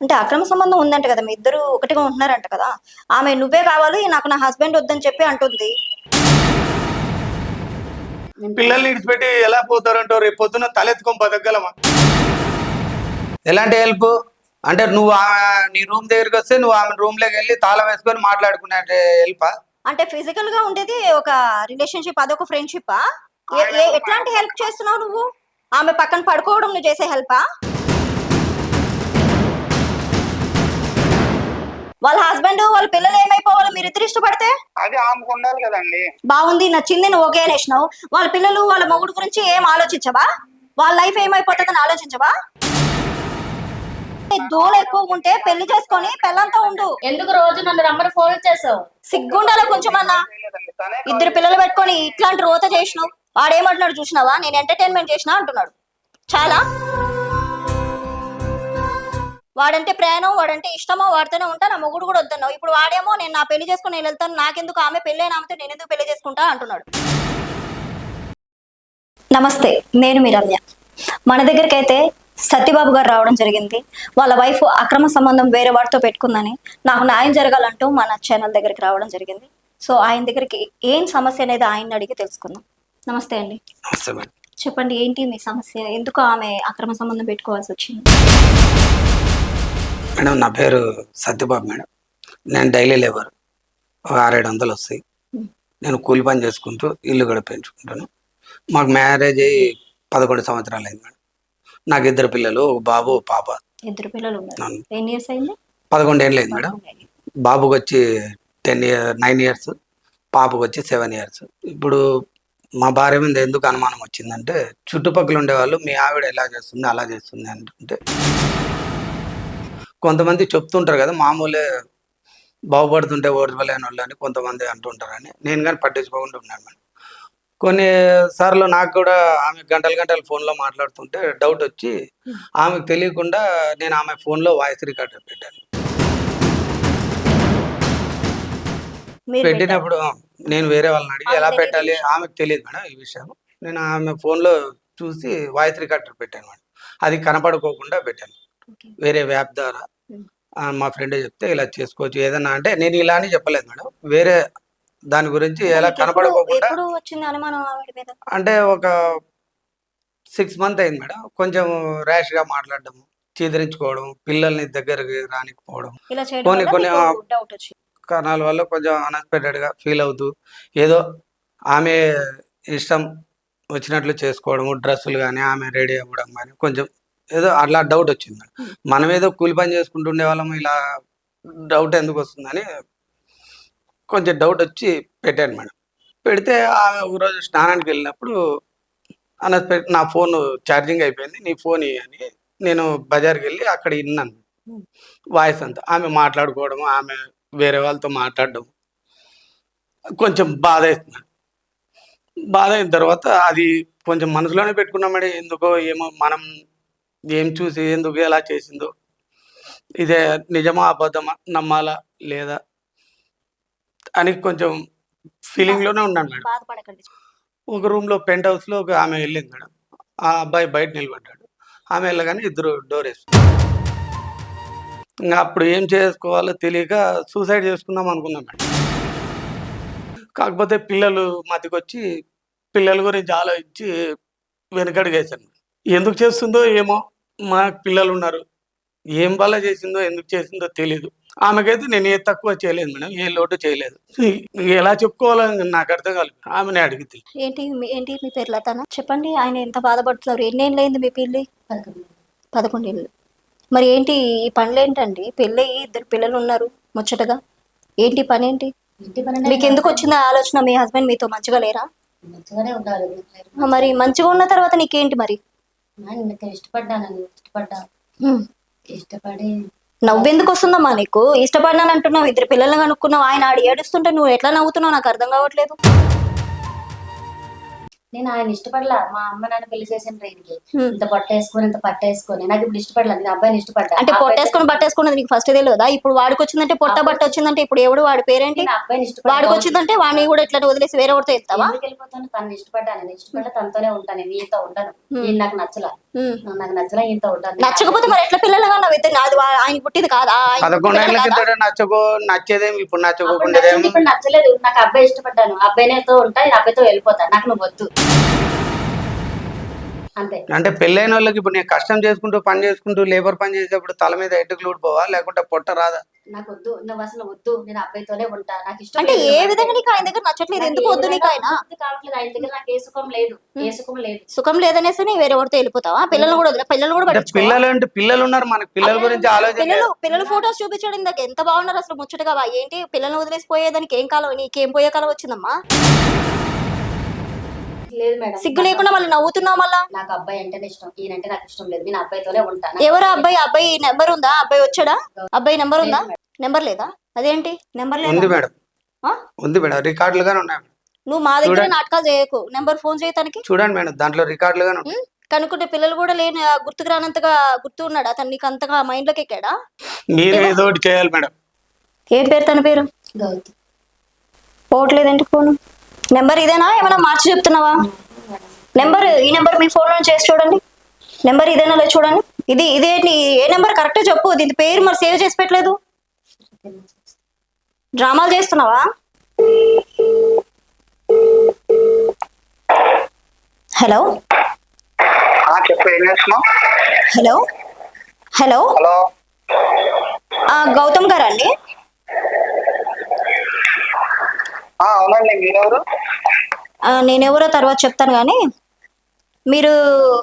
అంటే అక్రమ సంబంధం ఉందంట కదా మీ ఇద్దరు ఒకటిగా ఉంటున్నారంట కదా. ఆమె నువ్వే కావాలి నాకు నా హస్బెండ్ వద్దని చెప్పి అంటుంది. పిల్లల్ని ఇడిచిపెట్టి ఎలా పోతారంటో రేపు పొద్దున తలెత్తుకొని బతకగలమా? ఎలాంటి హెల్ప్ అంటే నువ్వు ఆ- నీ రూమ్ దగ్గరికి వస్తే నువ్వు ఆమె రూమ్లోకి వెళ్ళి తాళం వేసుకొని మాట్లాడుకునే హెల్ప్ అంటే ఫిజికల్గా ఉండేది ఒక రిలేషన్షిప్ అదొక ఫ్రెండ్షిప్ ఎట్లాంటి హెల్ప్ చేస్తున్నావు నువ్వు? ఆమె పక్కన పడుకోవడం నువ్వు చేసే హెల్పా వాళ్ళ హస్బెండ్ వాళ్ళ పిల్లలు ఏమైపోవాలో? మీరు ఇద్దరు ఇష్టపడితే? అది ఆమెకు ఉండాలి కదండి. బాగుంది నచ్చింది నువ్వు ఓకే అనేసినావు. వాళ్ళ పిల్లలు వాళ్ళ మొగుడు గురించి ఏం ఆలోచించవా? వాళ్ళ లైఫ్ ఏమైపోతుందని ఆలోచించవా? దూల ఎక్కువ ఉంటే పెళ్ళి చేసుకొని పెళ్ళంతా ఉండు. ఎందుకు రోజు నన్ను రమ్మని ఫోన్ చేసావు? సిగ్గుండాల కొంచెం అన్నా ఇద్దరు పిల్లలు పెట్టుకొని ఇట్లాంటి రోత చేసినావు. వాడేమంటున్నాడు చూసినావా? నేను ఎంటర్టైన్మెంట్ చేసినా అంటున్నాడు. చాలా వాడంటే ప్రాణం వాడంటే ఇష్టమో వాడితోనే ఉంటా నా మొగుడు కూడా వద్దన్నావు. ఇప్పుడు వాడేమో నేను నా పెళ్ళి చేసుకుని నేను వెళ్తాను నాకెందుకు ఆమె పెళ్ళైన ఆమెతో నేను ఎందుకు పెళ్ళి చేసుకుంటా అంటున్నాడు. నమస్తే నేను మీ రమ్య. మన దగ్గరికి అయితే సత్యబాబు గారు రావడం జరిగింది. వాళ్ళ వైఫ్ అక్రమ సంబంధం వేరే వాడితో పెట్టుకుందని నాకు న్యాయం జరగాలంటూ మన ఛానల్ దగ్గరికి రావడం జరిగింది. సో ఆయన దగ్గరికి ఏం సమస్య అనేది ఆయన అడిగి తెలుసుకుందాం. నమస్తే అండి. చెప్పండి ఏంటి మీ సమస్య? ఎందుకు ఆమె అక్రమ సంబంధం పెట్టుకోవాల్సి వచ్చింది? మేడం నా పేరు సత్యబాబు మేడం. నేను డైలీ లేబర్. ఒక ఆరేడు వందలు వస్తాయి. నేను కూలి పని చేసుకుంటూ ఇల్లు కూడా పెంచుకుంటాను మాకు మ్యారేజ్ అయ్యి పదకొండు సంవత్సరాలు అయింది మేడం. నాకు ఇద్దరు పిల్లలు ఒక బాబు ఒక పాప. ఇద్దరు పిల్లలు. ఎన్ని ఇయర్స్ అయింది? పదకొండు ఏళ్ళు అయింది మేడం. బాబుకి వచ్చి టెన్ ఇయర్ నైన్ ఇయర్స్. పాపకు వచ్చి సెవెన్ ఇయర్స్. ఇప్పుడు మా భార్య మీద ఎందుకు అనుమానం వచ్చిందంటే చుట్టుపక్కల ఉండేవాళ్ళు మీ ఆవిడ ఎలా చేస్తుంది అలా చేస్తుంది అంటుంటే కొంతమంది చెప్తుంటారు కదా మామూలే బాగుపడుతుంటే ఓర్వలేని వాళ్ళు అని కొంతమంది అంటుంటారని నేను కానీ పట్టించుకోకుండా ఉన్నాను మేడం కొన్ని సార్లు నాకు కూడా ఆమె గంటలు గంటలు ఫోన్లో మాట్లాడుతుంటే డౌట్ వచ్చి ఆమెకు తెలియకుండా నేను ఆమె ఫోన్లో వాయిస్ రికార్డర్ పెట్టాను. పెట్టినప్పుడు నేను వేరే వాళ్ళని అడిగి ఎలా పెట్టాలి. ఆమెకు తెలియదు మేడం ఈ విషయం. నేను ఆమె ఫోన్లో చూసి వాయిస్ రికార్డర్ పెట్టాను మేడం. అది కనపడుకోకుండా పెట్టాను. వేరే యాప్ ద్వారా. మా ఫ్రెండ్ చెప్తే ఇలా చేసుకోవచ్చు. ఏదన్నా అంటే నేను ఇలా అని చెప్పలేదు మేడం. వేరే దాని గురించి ఎలా మీద? అంటే ఒక సిక్స్ మంత్ అయింది మేడం. కొంచెం ర్యాష్గా మాట్లాడడం చీదరించుకోవడం పిల్లల్ని దగ్గరికి రానికపోవడం. కొన్ని- కొన్ని, కారణాల వల్ల కొంచెం అన్ఎక్స్పెక్టెడ్గా ఫీల్ అవుతూ ఏదో ఆమె ఇష్టం వచ్చినట్లు చేసుకోవడము డ్రెస్సులు కానీ ఆమె రెడీ అవ్వడం కానీ కొంచెం ఏదో అట్లా డౌట్ వచ్చింది. మేడం. మనం ఏదో కూలి పని చేసుకుంటుండే వాళ్ళము ఇలా డౌట్ ఎందుకు వస్తుందని కొంచెం డౌట్ వచ్చి పెట్టాను మేడం. పెడితే ఆమె ఒకరోజు స్నానానికి వెళ్ళినప్పుడు అన్ఎక్స్పెక్ట్ నా ఫోన్ ఛార్జింగ్ అయిపోయింది నీ ఫోన్ అని నేను బజార్కి వెళ్ళి అక్కడ విన్నాను వాయిస్ అంతా ఆమె మాట్లాడుకోవడం ఆమె వేరే వాళ్ళతో మాట్లాడడం కొంచెం బాధ అవుతుంది బాధ అయిన తర్వాత అది కొంచెం మనసులోనే పెట్టుకున్నామడి ఎందుకో ఏమో మనం ఏం చూసి ఎందుకు ఎలా చేసిందో. ఇదే నిజమా అబద్ధమా నమ్మాలా లేదా అని కొంచెం ఫీలింగ్లోనే ఉన్నాను మేడం. ఒక రూమ్లో పెంట్ హౌస్లో ఒక ఆమె వెళ్ళింది మేడం. ఆ అబ్బాయి బయట నిలబడ్డాడు. ఆమె వెళ్ళగానే ఇద్దరు డోర్ వేసుకున్నారు. ఇంకా అప్పుడు ఏం చేసుకోవాలో తెలియక సూసైడ్ చేసుకుందాం అనుకున్నాం మేడం. కాకపోతే పిల్లలు మతికొచ్చి పిల్లల గురించి ఆలోచించి వెనకడుగేశాను ఎందుకు చేస్తుందో ఏమో మా పిల్లలు ఉన్నారు. ఏం వల్ల చేసిందో ఎందుకు చేసిందో తెలియదు ఆమెకైతే నేను ఏ తక్కువ చేయలేదు మేడం ఏ లోటు చేయలేదు. ఎలా చెప్పుకోవాలో నాకు అర్థం కాలేదు. ఆమెనే అడిగితే. ఏంటి ఏంటి మీ పేరు లతానా చెప్పండి ఆయన ఎంత బాధపడుతున్నారు? ఎన్నేళ్ళు అయింది మీ పెళ్ళి? పదకొండు ఏళ్ళు. మరి ఏంటి ఈ పనులు ఏంటండి పెళ్ళి ఇద్దరు పిల్లలు ఉన్నారు ముచ్చటగా. ఏంటి పని ఏంటి మీకు ఎందుకు వచ్చిన ఆలోచన? మీ హస్బెండ్ మీతో మంచిగా లేరా? మంచిగానే ఉండాలి. ఆ, మరి మంచిగా ఉన్న తర్వాత నీకేంటి మరి? ఇష్టపడ్డాను ఇష్టపడ్డా. ఇష్టపడి నవ్వెందుకు వస్తుందమ్మా నీకు? ఇష్టపడినాను అంటున్నావు ఇద్దరు పిల్లల్ని కనుక్కున్నావు ఆయన ఆడి ఏడుస్తుంటే నువ్వు ఎట్లా నవ్వుతున్నావు? నాకు అర్థం కావట్లేదు. నేను ఆయన ఇష్టపడలా. మా అమ్మ నాన్న పెళ్ళి చేసిన ట్రైన్కి. ఇంత పట్టేసుకొని ఇంత పట్టేసుకొని. నాకు ఇప్పుడు ఇష్టపడలా. నేను అబ్బాయిని ఇష్టపడ్డా. అంటే పొట్టేసుకుని బట్టేసుకున్నది నీకు ఫస్ట్ తెలియదా ఇప్పుడు వాడికి వచ్చిందంటే పొట్ట బట్ట వచ్చిందంటే ఇప్పుడు ఎవడు? వాడి పేరేంటి? నేను అబ్బాయిని ఇష్టపడ్డా. వాడికి వచ్చిందంటే వాడిని కూడా ఇట్లా వదిలేసి వేరే ఒకటి వెళ్తావా ఎందుకు వెళ్ళిపోతాను? తను ఇష్టపడ్డాను నేను ఇష్టపడ్డా. తనతోనే ఉంటాను నేను ఈయనతో ఉండను. ఈయన నాకు నచ్చలా. నాకు నచ్చలా ఈయనతో ఉంటాను నచ్చకపోతే మరి ఎట్లా పిల్లలుగా నువ్వు అయితే నాది వా- ఆయన పుట్టింది కాదా? ఆయన పదకొండు పుట్టిన ఏళ్ళ కాదా? కింద నచ్చకో నచ్చేదేమి ఇప్పుడు అప్పుడు నచ్చింది, ఇప్పుడు నచ్చలేదు నాకు అబ్బాయి ఇష్టపడ్డాను. అబ్బాయితో ఉంటా నేను అబ్బాయితో వెళ్ళిపోతాను నాకు నువ్వు వద్దు. అంతే. అంటే పెళ్ళైన వాళ్ళకి ఇప్పుడు నేను కష్టం చేసుకుంటూ పని చేసుకుంటూ లేబర్ పని చేసేటప్పుడు తల మీద ఎడ్డుకు పోవా లేకుంటే పొట్ట రాదా? నాకు వద్దు నువ్వు అసలు వద్దు. నేను అబ్బాయితోనే ఉంటా. నాకు ఇష్టం అంటే లేదు ఏ విధంగా. నీకు ఆయన దగ్గర నచ్చట్లేదు? నాకు ఎందుకు ఏ వద్దు నీకు ఆయన? వద్దు కావట్లేదు. ఆయన దగ్గర నాకు ఏ సుఖం లేదు. ఏ సుఖం లేదు. సుఖం లేదనేసి నీ వేరే ఒకటితో వెళ్ళిపోతావా? పిల్లలు కూడా వదిలే పిల్లలు కూడా అంటే పట్టించుకోవా? పిల్లలు అంటే పిల్లలు ఉన్నారు మనకి. పిల్లల గురించి ఆలోచన పిల్లలు పిల్లలు ఫోటోస్ చూపించడం ఇందాక ఎంత బాగున్నారు అసలు ముచ్చటగా. వా- ఏంటి? పిల్లల్ని వదిలేసి పోయేదానికి ఏం కాలం నీకేం పోయే కాలం వచ్చిందమ్మా? లేదు మేడం. సిగ్గు లేకుండా మళ్ళీ నవ్వుతున్నావు మళ్ళా? నాకు అబ్బాయి అంటేనే ఇష్టం. ఈయనంటే నాకు ఇష్టం లేదు. నేను అబ్బాయితోనే ఉంటాను ఎవరు అబ్బాయి అబ్బాయి? నెంబర్ ఉందా? అబ్బాయి వచ్చాడా? అబ్బాయి నెంబర్ ఉందా? నెంబర్ లేదా? అదేంటి? నెంబర్ ఉంది లేదా మేడం. ఆ? ఉంది మేడం. రికార్డులుగానే ఉన్నాయి. నువ్వు మా దగ్గర చూడండి. నాటకాలు చేయకు. నెంబర్ ఫోన్ చేయటానికి చూడండి మేడం. దాంట్లో రికార్డులుగానే ఉన్నాయి? కనుక్కుంటే పిల్లలు కూడా లేని గుర్తుకు రానంతగా గుర్తు ఉన్నాడా? తను నీకు అంతగా మైండ్లోకి ఎక్కాడా? మీరు ఏదో ఒకటి చేయాలి మేడం. ఏం పేరు తన పేరు? గౌతమ్. పోవట్లేదేంటి ఫోన్? నెంబర్ ఇదేనా? ఏమైనా మార్చి చెప్తున్నావా? నెంబర్ ఈ నెంబర్ మీ ఫోన్లో చేసి చూడండి. నెంబర్ ఇదేనా లేదు చూడండి. ఇది ఇదేంటి ఏ నెంబర్? కరెక్ట్ చెప్పు. దీని పేరు మరి సేవ్ చేసి పెట్టలేదు. డ్రామాలు చేస్తున్నావా? Hello? Hello? Hello? Hello? Gautam గారా అండి? అవునండి. మీరెవరు? నేనెవరో తర్వాత చెప్తాను కానీ మీరు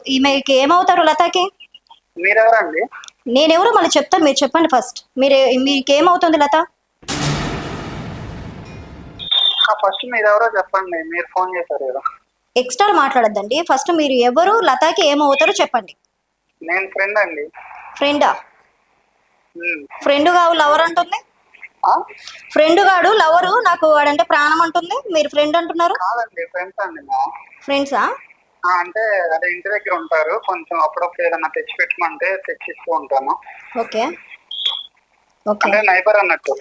ఈమెకి ఏమవుతారు లతాకి? మీరెవరండి? నేనెవరో మళ్ళీ చెప్తాను మీరు చెప్పండి ఫస్ట్. మీరు మీకు ఏమవుతుంది లత ఫస్ట్ మీరెవరో చెప్పండి. మీరు ఫోన్ చేశారు కదా. ఎక్స్ట్రా మాట్లాడొద్దండి. ఫస్ట్ మీరు ఎవరు లతాకి ఏమవుతారో చెప్పండి. నేను ఫ్రెండ్ అండి. ఫ్రెండా. ఫ్రెండ్ కావు లవర్ అంటుంది? ఫ్రెండ్ గాడు లవరు నాకు వాడంటే ప్రాణం అంటుంది. మీరు ఫ్రెండ్ అంటున్నారు? కాదండి ఫ్రెండ్స్ అండి మా. ఫ్రెండ్సా? ఆ, అంటే అదే ఇంటి దగ్గర ఉంటారు. కొంచెం అప్పుడప్పుడు ఏదన్నా తెచ్చి పెట్టమంటే తెచ్చిస్తూ ఉంటాను ఓకే. ఓకే. అంటే నైబర్ అన్నట్టు.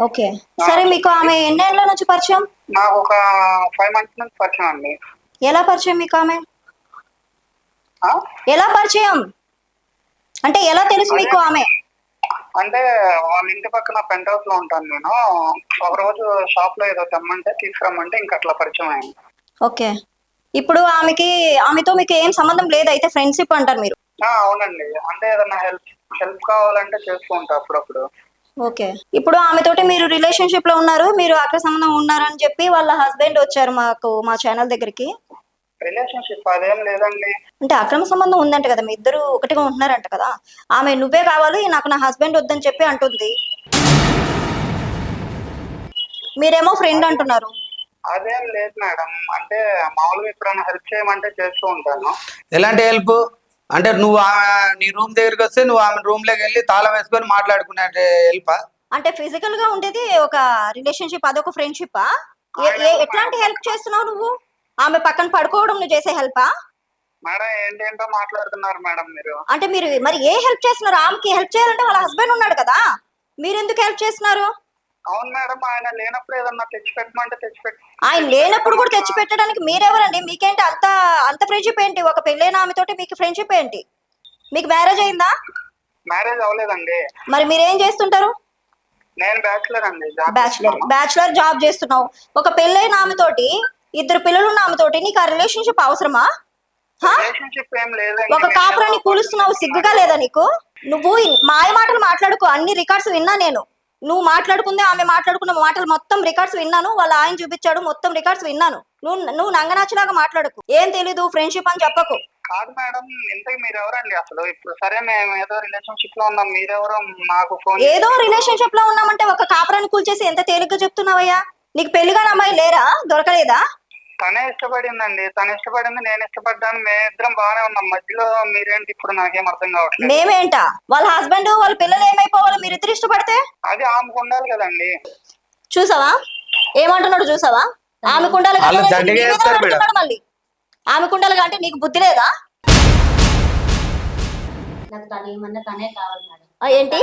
ఓకే. సరే మీకు ఆమె ఎన్నేళ్ళ నుంచి పరిచయం? నాకు ఒక ఫైవ్ మంత్స్ నుంచి పరిచయం అండి. ఎలా పరిచయం మీకు ఆమె? ఆ? ఎలా పరిచయం? అంటే ఎలా తెలుసు మీకు ఆమె? అంటే వాళ్ళ ఇంటి పక్కన పెంట్ హౌస్లో ఉంటాను నేను. ఒక రోజు షాప్లో ఏదో తెమ్మంటే తీసుకురమ్మంటే ఇంకా అట్లా పరిచయం అయింది. ఓకే. ఇప్పుడు ఆమెకి ఆమెతో మీకు ఏం సంబంధం లేదు అయితే ఫ్రెండ్షిప్ అంటారు మీరు. ఆ, అవునండి. అంటే ఏదన్నా హెల్ప్ హెల్ప్ కావాలంటే చేస్తూ ఉంటా అప్పుడప్పుడు. ఓకే. ఇప్పుడు ఆమెతోటి మీరు రిలేషన్షిప్లో ఉన్నారు మీరు అక్కడ సంబంధం ఉన్నారని చెప్పి వాళ్ళ హస్బెండ్ వచ్చారు మాకు మా ఛానల్ దగ్గరికి. రిలేషన్షిప్ అదేం లేదండి. అంటే అక్రమ సంబంధం ఉందంట కదా మీ ఇద్దరు ఒకటిగా ఉంటున్నారంట కదా. ఆమె నువ్వే కావాలి నాకు నా హస్బెండ్ వద్దని చెప్పి అంటుంది. మీరేమో ఫ్రెండ్ అంటున్నారు. అదేం లేదు మేడం. అంటే మామూలుగా ఎప్పుడైనా హెల్ప్ చేయమంటే చేస్తూ ఉంటాను. ఎలాంటి హెల్ప్? అంటే నువ్వు ఆ- నీ రూమ్ దగ్గరికి వస్తే నువ్వు ఆమె రూమ్లోకి వెళ్ళి తాళం వేసుకొని మాట్లాడుకునే హెల్ప్? అంటే ఫిజికల్గా ఉండేది ఒక రిలేషన్షిప్ అదొక ఫ్రెండ్షిప్ ఎట్లాంటి హెల్ప్ చేస్తున్నావు నువ్వు? ఆమె పక్కన పడుకోవడం నువ్వు చేసే హెల్పా మేడం ఏంటేంటో మాట్లాడుతున్నారు మేడం మీరు. అంటే మీరు మరి ఏ హెల్ప్ చేస్తున్నారు? ఆమెకి హెల్ప్ చేయాలంటే వాళ్ళ హస్బెండ్ ఉన్నాడు కదా. మీరు ఎందుకు హెల్ప్ చేస్తున్నారు? అవును మేడం ఆయన లేనప్పుడు ఏదన్నా తెచ్చి పెట్టమంటే తెచ్చి పెట్టి ఆయన లేనప్పుడు కూడా తెచ్చి పెట్టడానికి మీరెవరండి? మీకేంటి అంత అంత ఫ్రెండ్షిప్ ఏంటి? ఒక పెళ్ళైన ఆమెతోటి మీకు ఫ్రెండ్షిప్ ఏంటి? మీకు మ్యారేజ్ అయిందా? మ్యారేజ్ అవ్వలేదండి. మరి మీరు ఏం చేస్తుంటారు? నేను బ్యాచులర్ అండి బ్యాచులర్ బ్యాచులర్ జాబ్ చేస్తున్నావు. ఒక పెళ్ళైన ఆమెతోటి ఇద్దరు పిల్లలు ఉన్న ఆమెతోటి నీకు ఆ రిలేషన్షిప్ అవసరమా? హా? రిలేషన్షిప్ ఏం లేదండి ఒక కాపురాన్ని కూలుస్తున్నావు సిగ్గుగా లేదా నీకు? నువ్వు మాయ మాటలు మాట్లాడుకో. అన్ని రికార్డ్స్ విన్నా నేను. నువ్వు మాట్లాడుకుందే ఆమె మాట్లాడుకున్న మాటలు మొత్తం రికార్డ్స్ విన్నాను. వాళ్ళ ఆయన చూపించాడు మొత్తం రికార్డ్స్ విన్నాను. నువ్వు నువ్వు నంగనాచిలాగా మాట్లాడకు. ఏం తెలీదు ఫ్రెండ్షిప్ అని చెప్పకు. కాదు మేడం ఇంతకు మీరు ఎవరండి అసలు? ఇప్పుడు సరే మేము ఏదో రిలేషన్షిప్లో ఉన్నాం. మీరెవరో నాకు ఫోన్ ఏదో రిలేషన్షిప్లో ఉన్నామంటే ఒక కాపురాన్ని కూల్చేసి ఎంత తేలిగ్గా చెప్తున్నావయ్యా? నీకు పెళ్ళిగాని అమ్మాయి లేరా? దొరకలేదా? తనే ఇష్టపడిందండి. తను ఇష్టపడింది నేను ఇష్టపడ్డాను. మేమిద్దరం బాగానే ఉన్నాం. మధ్యలో మీరేంటి? ఇప్పుడు నాకేం అర్థం కావట్లేదు. మేమేంటా? వాళ్ళ హస్బెండ్ వాళ్ళ పిల్లలు ఏమైపోవాలి? మీరు ఇద్దరు ఇష్టపడితే? అది ఆమెకు ఉండాలి కదండి. చూసావా? ఏమంటున్నాడు చూసావా? వాళ్ళు దండిగా చెప్తారు పెడుతున్నాడు మళ్ళీ. ఆమె కుండలుగా అంటే నీకు బుద్ధి లేదా? నాకు తను ఏమన్నా తనే కావాలి మేడం. ఏంటి.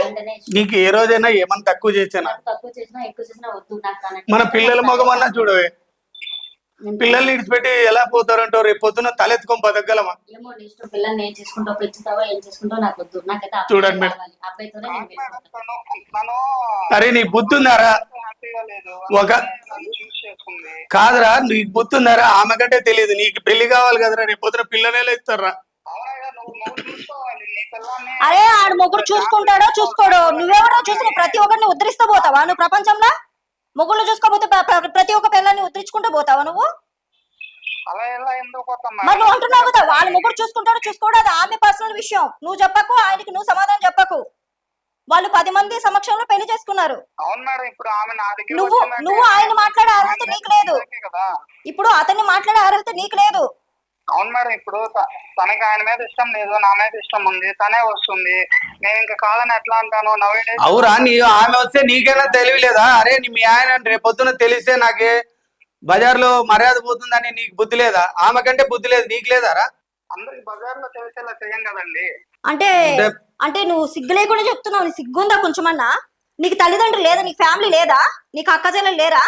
నీకు ఏ రోజైనా ఏమన్నా తక్కువ చేసానా? తక్కువ చేసినా ఎక్కువ చేసినా వద్దు నాకు మన. పిల్లల మగమన్నా చూడవే. పిల్లల్ని విడిచిపెట్టి ఎలా పోతారంటో రేపు పొద్దున తలెత్తుకొని బతకగలమా? ఏమో నీ ఇష్టం. పిల్లల్ని ఏం చేసుకుంటావు పెంచుతావో ఏం చేసుకుంటావో నాకు వద్దు. నాకైతే అబ్బాయి చూడండి మేడం. అబ్బాయితోనే నేను అరే నీ బుద్ధి ఉందారా లేదు. ఒక- కాదురా నీకు బుద్ధి ఉందారా ఆమె కంటే తెలియదు. నీకు పెళ్ళి కావాలి కదరా? రేపు పొద్దున పిల్లనే ఇస్తారా అరే ఆడు మొగుడు చూసుకుంటాడో చూసుకోడో. నువ్వెవడో చూసి ప్రతి ఒక్కరిని ఉద్ధరిస్తూ పోతావా నువ్వు ప్రపంచంలో? మొగుళ్ళు చూసుకోపోతే ప్ర- ప్రతి ఒక్క పిల్లల్ని ఉద్ధరించుకుంటూ పోతావా నువ్వు? మరి నువ్వు అంటున్నావు కదా వాళ్ళ మొగుడు చూసుకుంటాడో చూసుకోడో అది ఆమె పర్సనల్ విషయం. నువ్వు చెప్పకు ఆయనకి నువ్వు సమాధానం చెప్పకు. వాళ్ళు పది మంది సమక్షంలో పెళ్ళి చేసుకున్నారు. నువ్వు నువ్వు ఆయన మాట్లాడే అర్హత నీకు లేదు. ఇప్పుడు అతన్ని మాట్లాడే అర్హత నీకు లేదు. అవును మేడం ఇప్పుడు తనకి ఆయన మీద ఇష్టం లేదు నా మీద ఇష్టం ఉంది తనే వస్తుంది. నేను ఇంకా కాదని ఎట్లా అంటాను? నవ్వే అవురా నీ ఆమె వస్తే నీకైనా తెలియలేదా అరే నీ మీ ఆయన రేపు పొద్దున తెలిస్తే నాకే బజార్లో మర్యాద పోతుందని నీకు బుద్ధి లేదా? ఆమె కంటే బుద్ధి లేదు నీకు లేదారా అందరికి బజార్లో తెలిసేలా చేయం కదండి. అంటే అంటే- నువ్వు సిగ్గు లేకుండా చెప్తున్నావు నీ సిగ్గుందా కొంచెమన్నా? నీకు తల్లిదండ్రులు లేదా? నీకు ఫ్యామిలీ లేదా? నీకు అక్క చెల్లెలు లేరా?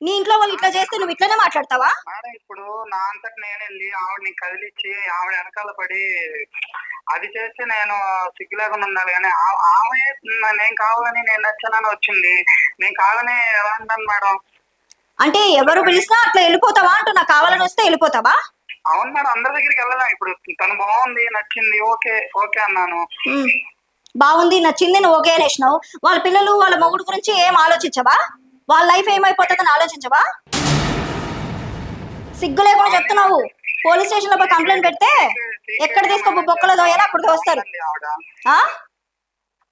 నీ ఇంట్లో వాళ్ళు ఇట్లా చేస్తే నువ్వు ఇట్లనే మాట్లాడతావా? మేడం ఇప్పుడు నా అంతటి నేను వెళ్ళి ఆవిడని కదిలిచ్చి ఆవిడ వెనకాల పడి అది చేస్తే నేను సిగ్గు లేకుండా ఉండాలి. కానీ ఆమె నేను కావాలని నేను నచ్చానని వచ్చింది. నేను కావాలని ఎలా అంటాను మేడం? అంటే ఎవరు పిలిచినా అట్లా వెళ్ళిపోతావా అంటూ నాకు కావాలని వస్తే వెళ్ళిపోతావా? అవును మేడం అందరి దగ్గరికి వెళ్ళలేం. ఇప్పుడు తను బాగుంది నచ్చింది ఓకే ఓకే అన్నాను. బాగుంది నచ్చింది నువ్వు ఓకే అనేసినావు. వాళ్ళ పిల్లలు వాళ్ళ మొగుడు గురించి ఏం ఆలోచించవా? వాళ్ళ లైఫ్ ఏమైపోతుందని ఆలోచించవా? సిగ్గు లేకుండా చెప్తున్నావు. పోలీస్ స్టేషన్లో కంప్లైంట్ పెడితే ఎక్కడ తీసుకో బొక్కలో దోయాలో అక్కడ దోస్తారు.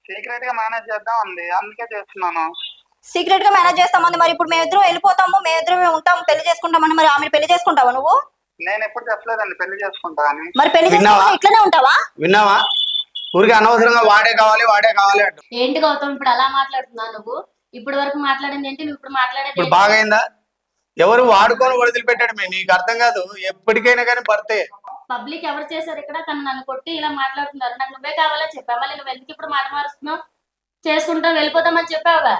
సీక్రెట్గా మేనేజ్ చేద్దాం ఉంది అందుకే చేస్తున్నాను. సీక్రెట్గా మేనేజ్ చేస్తామని మరి ఇప్పుడు మేమిద్దరం వెళ్ళిపోతాము మేమిద్దరం ఉంటాము పెళ్ళి చేసుకుంటామని మరి ఆమె పెళ్ళి చేసుకుంటావా నువ్వు? నేను ఎప్పుడు చెప్పలేదండి పెళ్ళి చేసుకుంటా అని. మరి పెళ్ళి విన్నావా? చేసుకుంటే ఇట్లనే ఉంటావా? విన్నావా? ఊరికి అనవసరంగా వాడే కావాలి వాడే కావాలి అంటు ఏంటి గౌతమ్ ఇప్పుడు అలా మాట్లాడుతున్నావు నువ్వు? ఇప్పుడు వరకు మాట్లాడింది ఏంటి నువ్వు ఇప్పుడు మాట్లాడేది ఇప్పుడు ఏంటి? బాగైందా? ఎవరు వాడుకొని వదిలిపెట్టడమే నీకు అర్థం కాదు. ఎప్పటికైనా కానీ భర్తే. పబ్లిక్ ఎవరు చేశారు ఇక్కడ? తను నన్ను కొట్టి ఇలా మాట్లాడుతున్నారు. నాకు నువ్వే కావాలని చెప్పా? మళ్ళీ నువ్వు ఎందుకు ఇప్పుడు మాట మారుస్తున్నావు? చేసుకుంటాం వెళ్ళిపోతామని చెప్పావుగా.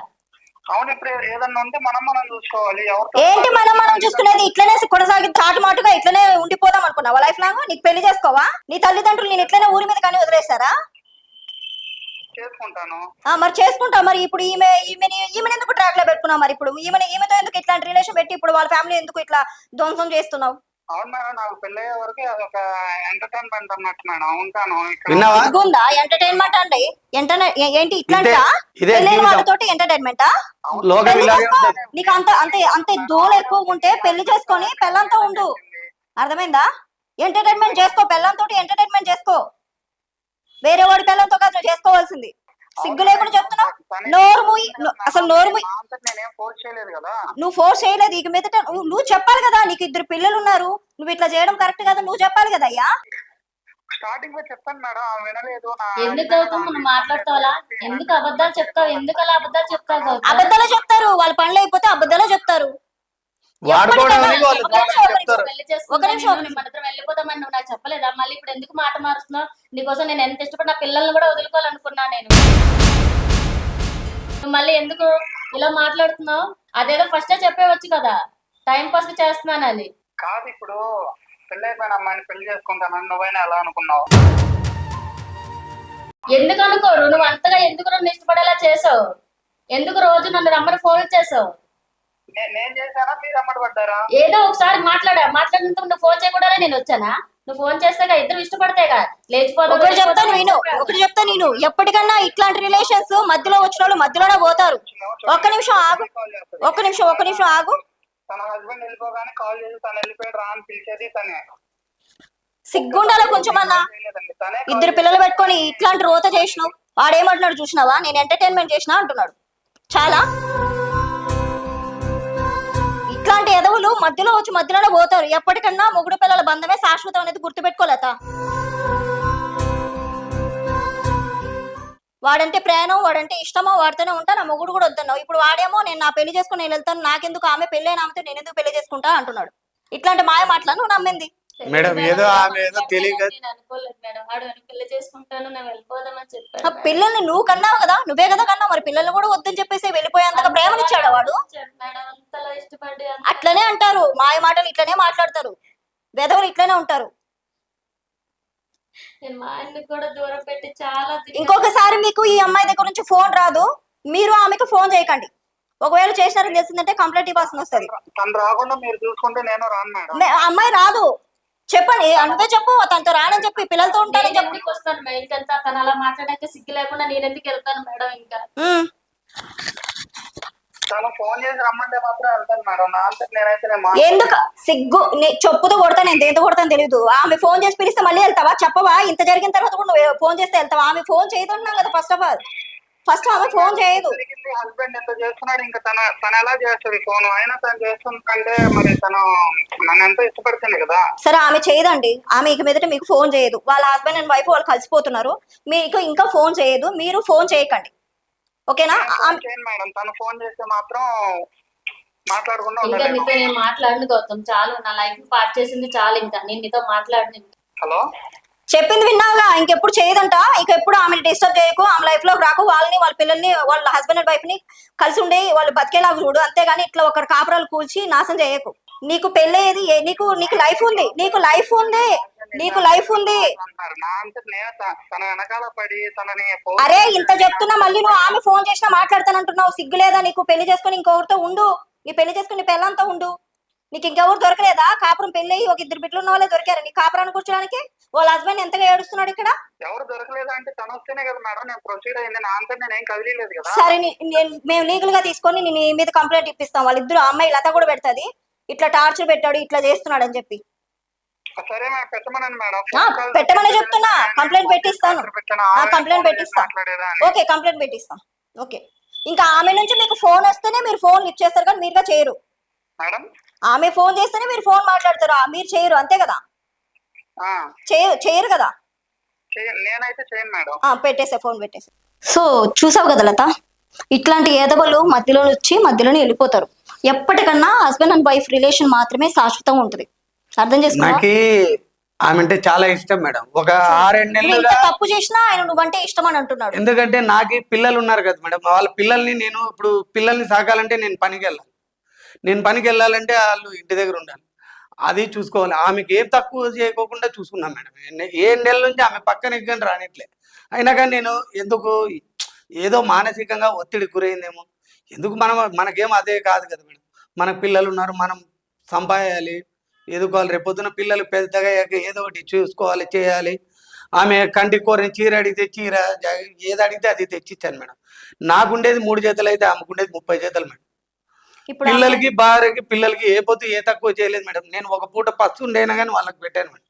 అవును ఇప్పుడు ఏదన్నా ఉంటే మనం మనం చూసుకోవాలి. ఎవరితో ఏంటి మనం మనం చూసుకునేది? ఇట్లనే కొనసాగి చాటు మాటుగా ఇట్లనే ఉండిపోదాం అనుకున్నావా? Life long? నీకు పెళ్ళి చేసుకోవా? నీ తల్లిదండ్రులు నేను ఇట్లనే ఊరి మీద కానీ వదిలేస్తారా చేసుకుంటాను. ఆ, మరి చేసుకుంటా. మరి ఇప్పుడు ఈమె ఈమెని ఈమెను ఎందుకు ట్రాక్లో పెట్టుకున్నావు మరి ఇప్పుడు? ఈమెని ఈమెతో ఎందుకు ఇట్లాంటి రిలేషన్ పెట్టి ఇప్పుడు వాళ్ళ ఫ్యామిలీ ఎందుకు ఇట్లా ధ్వంసం చేస్తున్నావు? అవును మేడం నాకు పెళ్ళయ్యే వరకు అదొక ఎంటర్టైన్మెంట్ అన్నట్టు మేడం. ఉంటాను ఇక్కడ. విన్నావా? సిగ్గుందా ఎంటర్టైన్మెంట్ అండి ఏంటి ఇట్లాంటిదా ఇదే పెళ్ళైన జీవితం. వాళ్ళతోటి ఎంటర్టైన్మెంటా లోకం పెళ్ళి ఇలాగే చేసుకో. ఉంటుంది. నీకు అంత అంతే అంతే దూలు ఎక్కువ ఉంటే పెళ్ళి చేసుకొని పెళ్ళంతా ఉండు. అర్థమైందా? ఎంటర్టైన్మెంట్ చేసుకో పెళ్ళంతో ఎంటర్టైన్మెంట్ చేసుకో. వేరే వాడి పెళ్ళంతో కాదు నువ్వు చేసుకోవాల్సింది. సిగ్గు లేకుండా చెప్తున్నావు నోరు మూయి అసలు నోరు మూయి నా అంతటి నేనేం ఫోర్స్ చేయలేదు కదా. నువ్వు ఫోర్స్ చేయలేదు. ఇక మీదట నువ్వు చెప్పాలి కదా నీకు ఇద్దరు పిల్లలు ఉన్నారు. నువ్వు ఇట్లా చేయడం కరెక్ట్ కదా నువ్వు చెప్పాలి కదా అయ్యా. స్టార్టింగ్లో చెప్పాను మేడం ఆమె వినలేదు నా ఎందుకు గౌతమ్? మాట్లాడతావు? ఎందుకు అబద్ధాలు చెప్తావు? ఎందుకు అలా అబద్ధాలు చెప్తావు అబద్ధాలే చెప్తారు. వాళ్ళ పనులు అయిపోతే అబద్ధాలే చెప్తారు. వాడుకోవడానికి వాళ్ళు ఒక నిమిషం, ఒక చెప్తారు. పెళ్ళి ఒక చేసుకుంటే నిమిషం, ఒక నేను మన ఇద్దరం వెళ్ళిపోతామని నువ్వు నాకు చెప్పలేదా? మళ్ళీ ఇప్పుడు ఎందుకు మాట మారుస్తున్నావు? నీకోసం నేను ఎంత ఇష్టపడి నా పిల్లల్ని కూడా వదులుకోవాలనుకున్నా నేను. నువ్వు మళ్ళీ ఎందుకు ఇలా మాట్లాడుతున్నావు? అదేదో ఫస్టే చెప్పేవచ్చు కదా. టైం పాస్కి చేస్తున్నానని. కాదు ఇప్పుడు అయిపోయిన అమ్మాయిని పెళ్ళి చేసుకుంటానని నువ్వైనా ఎలా అనుకున్నావు? ఎందుకు అనుకోరు? నువ్వు అంతగా ఎందుకు నన్ను ఇష్టపడేలా చేసావు? ఎందుకు రోజు నన్ను రమ్మని ఫోన్ చేసావు? నేను చేశానా? మీరు అమ్మడి పడ్డారా? ఏదో ఒకసారి మాట్లాడా. మాట్లాడినందుకు నువ్వు ఫోన్ చేయకుండానే నేను వచ్చానా? నువ్వు ఫోన్ చేస్తేగా ఇద్దరు ఇష్టపడతేగా లేచిపోదాం ఒకటి చెప్తాను నేను. ఒకటి చెప్తాను నేను. ఎప్పటికన్నా ఇట్లాంటి రిలేషన్స్ మధ్యలో వచ్చిన వాళ్ళు మధ్యలోనే పోతారు. ఒక్క నిమిషం ఆగు. ఒక్క నిమిషం ఒక్క నిమిషం ఆగు. తన హస్బెండ్ వెళ్ళిపోగానే కాల్ చేసి తను వెళ్ళిపోయాడు రా అని పిలిచేది తనే. సిగ్గుండాలి కొంచెం అన్న ఇద్దరు పిల్లలు పెట్టుకొని ఇట్లాంటి రోత చేసినావు. వాడేమంటున్నాడు చూసినావా? నేను ఎంటర్టైన్మెంట్ చేసినా అంటున్నాడు. చాలా? ఇట్లాంటి ఎదవులు మధ్యలో వచ్చి మధ్యలోనే పోతారు. ఎప్పటికన్నా మొగుడు పిల్లల బంధమే శాశ్వతం అనేది గుర్తుపెట్టుకోలేత వాడంటే ప్రయాణం వాడంటే ఇష్టమో వాడితోనే ఉంటా నా మొగుడు కూడా వద్దన్నావు. ఇప్పుడు వాడేమో నేను నా పెళ్ళి చేసుకుని నేను వెళ్తాను నాకెందుకు ఆమె పెళ్ళైన ఆమెతో నేను ఎందుకు పెళ్ళి చేసుకుంటా అంటున్నాడు. ఇట్లాంటి మాయ మాటలను నమ్మింది. మేడం, ఏదో ఆమె ఏదో తెలియక- నేను అనుకోలేదు మేడం. వాడు అని పెళ్ళి చేసుకుంటాను నేను వెళ్ళిపోదామని ఆ చెప్పాను పిల్లల్ని నువ్వు కన్నావు కదా నువ్వే కదా కన్నావు మరి పిల్లల్ని కూడా వద్దని చెప్పేసి వెళ్ళిపోయేంతగా ప్రేమనిచ్చాడు వాడు? మేడం అంతలా ఇష్టపడి అంత- అట్లనే అంటారు మాయ మాటలు ఇట్లనే మాట్లాడతారు వెధవులు ఇట్లనే ఉంటారు. నేను మా ఆయన్ని కూడా దూరం పెట్టి చాలా తిట్టాను. ఇంకొకసారి మీకు ఈ అమ్మాయి దగ్గర నుంచి ఫోన్ రాదు మీరు ఆమెకు ఫోన్ చేయకండి. ఒకవేళ చేసినారని తెలిసిందంటే కంప్లైంట్ ఇవ్వాల్సి వస్తుంది. తను రాకుండా మీరు చూసుకుంటే నేను రాను మేడం. మే- ఆ అమ్మాయి రాదు. చెప్పండి నువ్వే చెప్పు తనతో రానని చెప్పి పిల్లలతో ఉంటానని నేను చెప్పు. ఎందుకు వస్తాను మేడం? ఇంకెంత తను అలా మాట్లాడాక సిగ్గు లేకుండా నేను ఎందుకు వెళ్తాను మేడం ఇంకా? ఉమ్. తను ఫోన్ చేసి రమ్మంటే మాత్రం వెళ్తాను మేడం. నా అంతటి నేనైతే నేను మా- ఎందుకు? సిగ్గు నీ చెప్పుతో కొడతా నేను దేంతో కొడతాను తెలియదు ఆమె ఫోన్ చేసి పిలిస్తే మళ్ళీ వెళ్తావా? చెప్పవా? ఇంత జరిగిన తర్వాత కూడా నువ్వు ఫోన్ చేస్తే వెళ్తావా? ఆమె ఫోన్ చేయదున్నాం కదా ఫస్ట్ ఆఫ్ ఆల్ ఫస్ట్ ఆమె ఫోన్ చేయదు. హస్బెండ్ ఎంత చేస్తున్నాడు ఇంకా తన తను ఎలా చేస్తుంది ఫోన్ అయినా తను చేస్తుందంటే మరి తను నన్ను ఎంతో ఇష్టపడుతుంది కదా? సరే ఆమె చేయదండి. ఆమె ఇక మీదట మీకు ఫోన్ చేయదు. వాళ్ళ హస్బెండ్ అండ్ వైఫ్ వాళ్ళు కలిసిపోతున్నారు. మీకు ఇంకా ఫోన్ చేయదు. మీరు ఫోన్ చేయకండి. ఓకేనా? మేడం. తను ఫోన్ చేస్తే మాత్రం మాట్లాడకుండా ఇంకా మీతో నేను మాట్లాడిన గౌతమ్. చాలు నా లైఫ్ పార్ట్ చేసింది చాలు ఇంకా. నేను నీతో మాట్లాడిన. హలో? చెప్పింది విన్నావుగా ఇంకెప్పుడు చేయదంట. ఇంకెప్పుడు ఆమెను డిస్టర్బ్ చేయకు ఆమె లైఫ్లోకి రాకు. వాళ్ళని వాళ్ళ పిల్లల్ని వాళ్ళ హస్బెండ్ అండ్ వైఫ్ని కలిసి ఉండి వాళ్ళు బతికేలాగా చూడు. అంతేగాని ఇట్లా ఒకరి కాపురాలు కూల్చి నాశనం చేయకు. నీకు పెళ్ళేది నీకు నీకు లైఫ్ ఉంది. నీకు లైఫ్ ఉంది. నీకు లైఫ్ ఉంది. అరే ఇంత చెప్తున్నా మళ్ళీ నువ్వు ఆమె ఫోన్ చేసినా మాట్లాడతానంటున్నావు. సిగ్గు లేదా నీకు? పెళ్ళి చేసుకుని ఇంకొకరితో ఉండు. నీ పెళ్ళి చేసుకుని పెళ్ళంతా ఉండు. నీకు ఇంకెవరు దొరకలేదా? కాపురం పెళ్ళి ఒక ఇద్దరు బిడ్డలు ఉన్న వాళ్ళే దొరికారు. నీ కాపురాన్ని కూర్చోడానికి వాళ్ళ హస్బెండ్ ఎంతగా ఏడుస్తున్నాడు ఇక్కడ? ఎవరు దొరకలేదు అంటే తను వస్తేనే కదా మేడం నేను ప్రొసీడ్ అయింది నా అంతా నేను ఏం కదిలేదు కదా. సరే నీ- నేను మేము లీగల్గా తీసుకొని నీ మీద కంప్లైంట్ ఇప్పిస్తాం. వాళ్ళిద్దరు ఆ అమ్మాయి లత కూడా పెడతది. ఇట్లా టార్చర్ పెట్టాడు ఇట్లా చేస్తున్నాడు అని చెప్పి. సరే మేడం పెట్టమనండి మేడం. ఆ, పెట్టమనే చెప్తున్నా. కంప్లైంట్ పెట్టిస్తాను. ఆ, కంప్లైంట్ పెట్టిస్తా. మాట్లాడేదా అని. ఓకే కంప్లైంట్ పెట్టిస్తాం. ఓకే. ఇంకా ఆమె నుంచి మీకు ఫోన్ వస్తేనే మీరు ఫోన్ లిఫ్ట్ చేస్తారు కానీ మీరుగా చేయరు. మేడం ఆమె ఫోన్ చేస్తేనే మీరు ఫోన్ మాట్లాడతారు. ఆ, మీరు చేయరు అంతే కదా? ఆ, చేయరు చేయరు కదా? చేయ- నేనైతే చేయను మేడం. ఆ, పెట్టేసే ఫోన్ పెట్టేసే. సో చూసావు కదా లత? ఇట్లాంటి ఏదవలు మధ్యలో వచ్చి మధ్యలోనే వెళ్ళిపోతారు. ఎప్పటికన్నా హస్బెండ్ అండ్ వైఫ్ రిలేషన్ మాత్రమే శాశ్వతంగా ఉంటుంది. అర్థం నాకు ఆమె అంటే చాలా ఇష్టం మేడం. ఒక ఆరేడు ఇంత తప్పు చేసినా ఆయన నువ్వంటే ఇష్టం అని అంటున్నాడు. ఎందుకంటే నాకు పిల్లలు ఉన్నారు కదా మేడం. వాళ్ళ పిల్లల్ని నేను ఇప్పుడు పిల్లల్ని సాకాలంటే నేను పనికి వెళ్ళాలి. నేను పనికి వెళ్ళాలంటే వాళ్ళు ఇంటి దగ్గర ఉండాలి. అది చూసుకోవాలి. ఆమెకి ఏం తక్కువ చేయకోకుండా చూసుకున్నాం మేడం. ఏ- నెల నుంచి ఆమె పక్కన ఎగ్గని రానిట్లే. అయినా కానీ నేను ఎందుకు ఏదో మానసికంగా ఒత్తిడి గురైందేమో. ఎందుకు మనం మనకేం అదే కాదు కదా మేడం. మన పిల్లలు ఉన్నారు మనం సంపాదించాలి ఎదుకోవాలి రేపొద్దున పిల్లలు పెద్దగా ఏదో ఒకటి చూసుకోవాలి చేయాలి. ఆమె కంటి కూరని చీర అడిగితే చీర ఏది అడిగితే అది తెచ్చిచ్చాను మేడం. నాకుండేది మూడు చేతులు అయితే ఆమెకుండేది ముప్పై జతలు మేడం. ఇప్పుడు పిల్లలకి భార్యకి పిల్లలకి ఏ పొద్దు ఏ తక్కువ చేయలేదు మేడం. నేను ఒక పూట పస్తు ఉండేనా కానీ వాళ్ళకి పెట్టాను మేడం.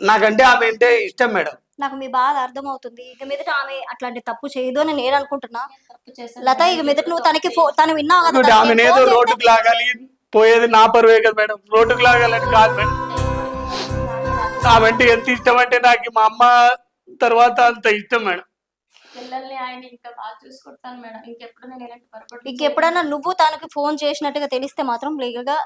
నాకంటే ఆమె అంటే ఇష్టం మేడం. నాకు మీ బాధ అర్థమవుతుంది. ఇక మీదట ఆమె అట్లాంటి తప్పు చేయదు అని నేను అనుకుంటున్నా. లత ఇక మీదట నువ్వు తనకి తను విన్నావు కదా ఆమెను ఏదో రోడ్డుకు లాగాలి. పోయేది నా పరువే కదా మేడం. రోడ్డుకు లాగాలని కాదు మేడం. ఆమెంటే ఎంత ఇష్టం అంటే నాకు మా అమ్మ తర్వాత అంత ఇష్టం మేడం. పిల్లల్ని ఆయన ఇంకా బాగా చూసుకుంటాను మేడం. ఇంకెప్పుడు నేను ఇలాంటి పొరపాటు ఇంక ఎప్పుడైనా నువ్వు తనకి ఫోన్ చేసినట్టుగా తెలిస్తే మాత్రం లీగల్గా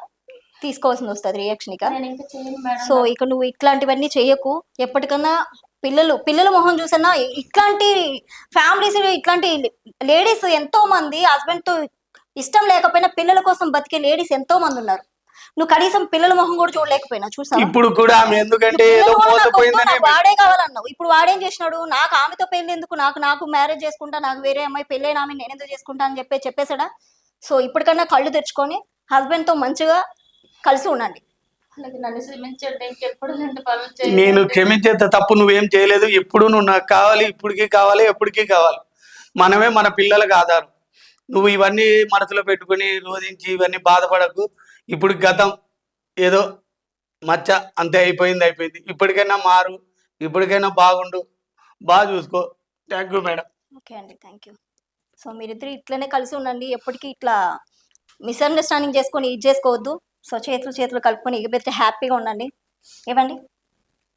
తీసుకోవాల్సింది వస్తుంది రియాక్షన్ ఇక. నేను ఇంకా చేయను మేడం. సో ఇక నువ్వు ఇట్లాంటివన్నీ చేయకు. ఎప్పటికన్నా పిల్లలు పిల్లల మొహం చూసన్నా ఇట్లాంటి ఫ్యామిలీస్ ఇట్లాంటి లేడీస్ ఎంతో మంది హస్బెండ్తో ఇష్టం లేకపోయినా పిల్లల కోసం బతికే లేడీస్ ఎంతో మంది ఉన్నారు. నువ్వు కనీసం పిల్లల మొహం కూడా చూడలేకపోయినా చూసా ఇప్పుడు కూడా ఆమె ఎందుకంటే ఏదో మోసపోయిందని వాడే కావాలన్నావు. ఇప్పుడు వాడేం చేసినాడు? నాకు ఆమెతో పెళ్ళి ఎందుకు? నాకు నాకు మ్యారేజ్ చేసుకుంటా నాకు వేరే అమ్మాయి పెళ్ళైన ఆమె నేను ఎందుకు చేసుకుంటా అని చెప్పి చెప్పేశాడా? సో ఇప్పటికన్నా కళ్ళు తెచ్చుకొని హస్బెండ్తో మంచిగా కలిసి ఉండండి. నేను క్షమించేంత తప్పు నువ్వేం చేయలేదు. ఎప్పుడు నువ్వు నాకు కావాలి ఇప్పటికీ కావాలి ఎప్పటికీ కావాలి. మనమే మన పిల్లలకు ఆధారం. నువ్వు ఇవన్నీ మనసులో పెట్టుకుని రోధించి ఇవన్నీ బాధపడకు. ఇప్పుడు గతం ఏదో మచ్చ అంతే అయిపోయింది అయిపోయింది. ఇప్పటికైనా మారు ఇప్పటికైనా బాగుండు. బాగా చూసుకో. థ్యాంక్ యూ మేడం ఓకే అండి. థ్యాంక్ యూ సో మీరిద్దరు ఇట్లనే కలిసి ఉండండి. ఎప్పటికీ ఇట్లా మిస్అండర్స్టాండింగ్ చేసుకొని ఇది చేసుకోవద్దు. సో చేతులు చేతులు కలుపుకొని ఎగిపెడితే హ్యాపీగా ఉండండి. ఏమండి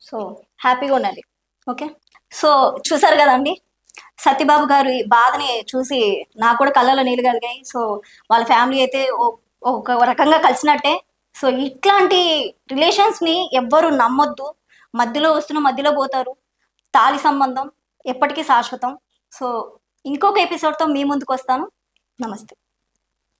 సో హ్యాపీగా ఉండండి. ఓకే? సో చూసారు కదండి? సత్యబాబు గారు ఈ బాధని చూసి నాకు కూడా కళ్ళలో నీళ్ళు కలిగాయి సో వాళ్ళ ఫ్యామిలీ అయితే ఓ- ఒక రకంగా కలిసినట్టే. సో ఇట్లాంటి రిలేషన్స్ని ఎవ్వరు నమ్మొద్దు. మధ్యలో వస్తున్న మధ్యలో పోతారు. తాలి సంబంధం ఎప్పటికీ శాశ్వతం. సో ఇంకొక ఎపిసోడ్తో మీ ముందుకు వస్తాను. నమస్తే.